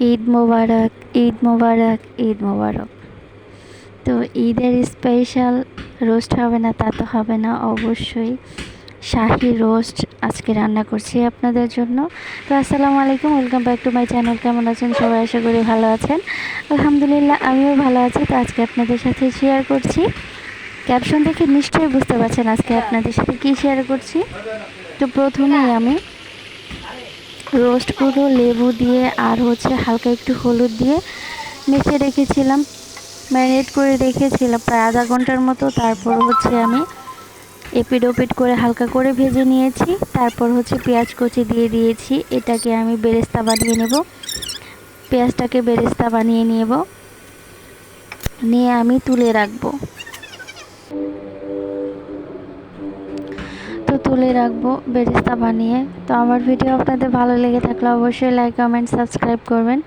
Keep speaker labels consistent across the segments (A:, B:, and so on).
A: ঈদ মোবারক ঈদ মোবারক ঈদ মোবারক। তো ঈদের special roast হবে না, তা তো হবে না, অবশ্যই শাহি রোস্ট আজকে রান্না করছি আপনাদের জন্য। তো আসসালামু আলাইকুম welcome back to my channel কেমন আছেন সবাই? আশা করি ভালো আছেন। আলহামদুলিল্লাহ, আমিও ভালো আছি, তো আজকে আপনাদের সাথে শেয়ার করছি। ক্যাপশন দেখে নিশ্চয়ই বুঝতে পারছেন আজকে আপনাদের সাথে কী শেয়ার করছি। তো প্রথমেই আমি রোস্ট গুঁড়ো লেবু দিয়ে আর হচ্ছে হালকা একটু হলুদ দিয়ে মেখে রেখেছিলাম। ম্যারিনেট করে রেখেছিলাম প্রায় আধা ঘণ্টার মতো। তারপর হচ্ছে আমি এপিড ওপিড করে হালকা করে ভেজে নিয়েছি। তারপর হচ্ছে পেঁয়াজ কুচি দিয়ে দিয়েছি। এটাকে আমি বেরেস্তা বানিয়ে নেব। পেঁয়াজটাকে বেরেস্তা বানিয়ে নেব। নিয়ে আমি তুলে রাখব। তুলে রাখব বেরেস্তা বানিয়ে। তো আমার ভিডিও আপনাদের ভালো লেগে থাকলে অবশ্যই লাইক কমেন্ট সাবস্ক্রাইব করবেন।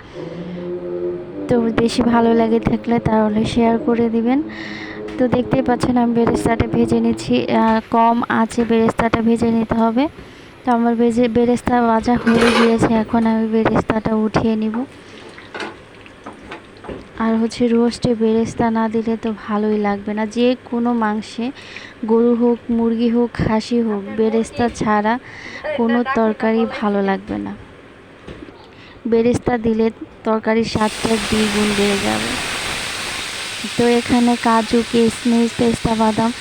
A: তো বেশি ভালো লাগে থাকলে তাহলে শেয়ার করে দিবেন। তো দেখতেই পাচ্ছেন আমি বেরেস্তাটা ভেজে নিচ্ছি। কম আছে বেরেস্তাটা ভেজে নিতে হবে। তো আমার ভেজে বেরেস্তা ভাজা হয়ে গিয়েছে, এখন আমি বেরেস্তাটা উঠিয়ে নিব। আর হচ্ছে রোস্টে বেরেস্তা না দিলে তো ভালোই লাগবে না। যে কোনো মাংসে গরু হোক, মুরগি হোক খাসি হোক, বেরেস্তা ছাড়া কোনো তরকারি ভালো লাগবে না। বেরেস্তা দিলে তরকারির স্বাদটা দ্বিগুণ বেড়ে যাবে। তো এখানে কাজু কিশমিশ পেস্তা, বাদাম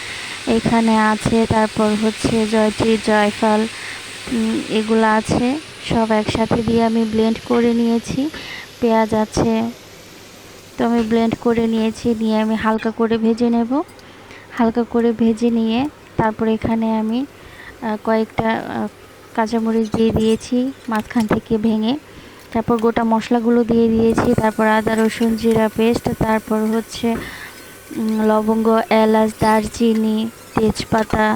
A: এখানে আছে। তারপর হচ্ছে জয়ত্রী, জয়ফল এগুলো আছে। সব একসাথে দিয়ে আমি ব্লেন্ড করে নিয়েছি। পেঁয়াজ আছে তো আমি ব্লেন্ড করে নিয়েছি, নিয়ে আমি হালকা করে ভেজে নেব। হালকা করে ভেজে নিয়ে তারপর এখানে আমি কয়েকটা কাঁচামরিচ দিয়ে দিয়েছি মাঝখান থেকে ভেঙে। তারপর গোটা মশলাগুলো দিয়ে দিয়েছি, তারপর আদা, রসুন, জিরা পেস্ট, তারপর হচ্ছে লবঙ্গ, এলাচ, দারচিনি, তেজপাতা,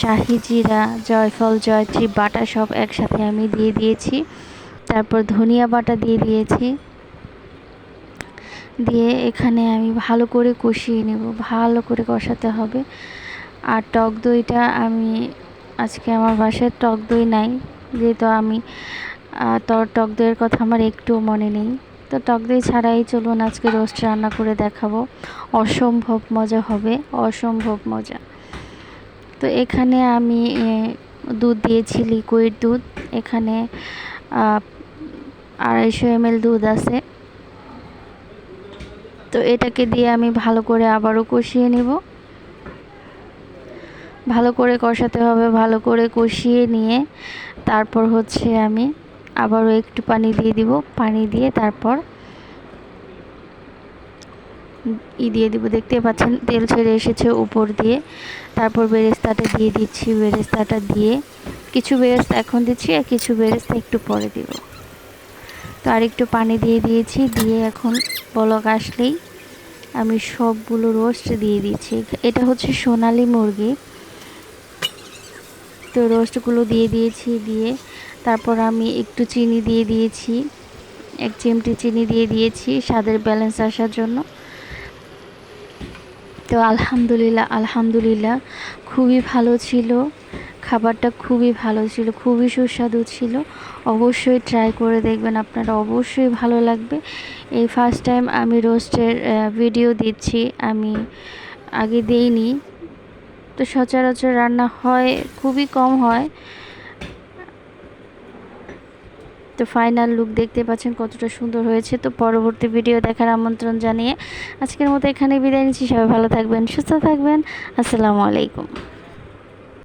A: শাহি জিরা, জয়ফল, জয়ত্রী, বাটা সব একসাথে আমি দিয়ে দিয়েছি। তারপর ধনিয়া বাটা দিয়ে দিয়েছি। দিয়ে এখানে আমি ভালো করে কষিয়ে নেব, ভালো করে কষাতে হবে। আর টক দইটা আমি আজকে আমার বাসায় টক দই নাই, যেহেতু আমি তোর টক দইয়ের কথা আমার একটুও মনে নেই। তো টক দই ছাড়াই চলুন আজকে রোস্ট রান্না করে দেখাবো। অসম্ভব মজা হবে, অসম্ভব মজা। তো এখানে আমি দুধ দিয়েছি লিকুইড দুধ। এখানে আড়াইশো এমএল দুধ আছে। তো এটাকে দিয়ে আমি ভালো করে আবারও কষিয়ে নেব। ভালো করে কষাতে হবে, ভালো করে কষিয়ে নিয়ে তারপর হচ্ছে আমি আবারও একটু পানি দিয়ে দিব। পানি দিয়ে তারপর ই দিয়ে দিব। দেখতে পাচ্ছেন, তেল ছেড়ে এসেছে উপর দিয়ে। তারপর বেরেস্তাটা দিয়ে দিচ্ছি। বেরেস্তাটা দিয়ে কিছু বেরেস্তা এখন দিচ্ছি আর কিছু বেরেস্তা একটু পরে দিব। তো আর একটু পানি দিয়ে দিয়েছি, দিয়ে এখন বলক আসলেই আমি সবগুলো রোস্ট দিয়ে দিচ্ছি। এটা হচ্ছে সোনালি মুরগি। তো রোস্টগুলো দিয়ে দিয়েছি, দিয়ে তারপর আমি একটু চিনি দিয়ে দিয়েছি, এক চিমটি চিনি দিয়ে দিয়েছি, স্বাদের ব্যালেন্স আসার জন্য। তো আলহামদুলিল্লাহ আলহামদুলিল্লাহ, খুবই ভালো ছিল। খাবারটা খুবই ভালো ছিল, খুবই সুস্বাদু ছিল। অবশ্যই ট্রাই করে দেখবেন, আপনারা অবশ্যই ভালো লাগবে। এই ফার্স্ট টাইম আমি রোস্টের ভিডিও দিচ্ছি, আমি আগে দেইনি। তো সচরাচর রান্না হয়, খুবই কম হয়। তো ফাইনাল লুক দেখতে পাচ্ছেন কতটা সুন্দর হয়েছে। তো পরবর্তী ভিডিও দেখার আমন্ত্রণ জানিয়ে আজকের মতো এখানে বিদায় নিচ্ছি। সবাই ভালো থাকবেন, সুস্থ থাকবেন। আসসালামু আলাইকুম।